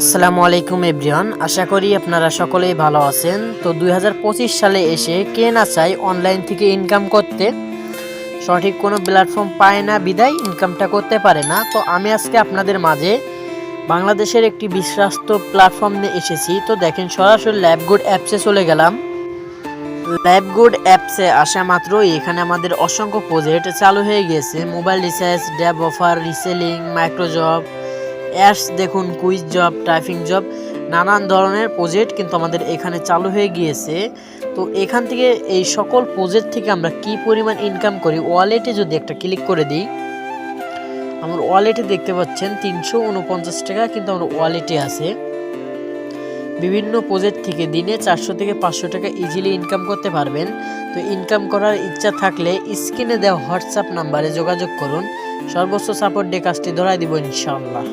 আসসালামু আলাইকুম এভরিওয়ান, আশা করি আপনারা সকলেই ভালো আছেন। তো দুই হাজার পঁচিশ সালে এসে কে না চায় অনলাইন থেকে ইনকাম করতে? সঠিক কোনো প্ল্যাটফর্ম পায় না, বিদায় ইনকামটা করতে পারে না। তো আমি আজকে আপনাদের মাঝে বাংলাদেশের একটি বিশ্বাস্ত প্ল্যাটফর্ম নিয়ে এসেছি। তো দেখেন, সরাসরি ল্যাবগুড অ্যাপসে চলে গেলাম। ল্যাবগুড অ্যাপসে আসা মাত্রই এখানে আমাদের অসংখ্য প্রজেক্ট চালু হয়ে গিয়েছে মোবাইল রিচার্জ ড্যাব অফার রিসেলিং মাইক্রোজব অ্যাডস দেখুন, কুইজ জব, টাইপিং জব, নানান ধরনের প্রজেক্ট কিন্তু আমাদের এখানে চালু হয়ে গিয়েছে। তো এখান থেকে এই সকল প্রজেক্ট থেকে আমরা কি পরিমাণ ইনকাম করি? ওয়ালেটে যদি একটা ক্লিক করে দিই, আমার ওয়ালেটে দেখতে পাচ্ছেন তিনশো উনপঞ্চাশ টাকা কিন্তু আমার ওয়ালেটে আছে। বিভিন্ন প্রজেক্ট থেকে দিনে চারশো থেকে পাঁচশো টাকা ইজিলি ইনকাম করতে পারবেন। তো ইনকাম করার ইচ্ছা থাকলে স্ক্রিনে দেওয়া হোয়াটসঅ্যাপ নাম্বারে যোগাযোগ করুন। সর্বোচ্চ সাপোর্ট ডে কাজটি ধরাই দিব ইনশাআল্লাহ।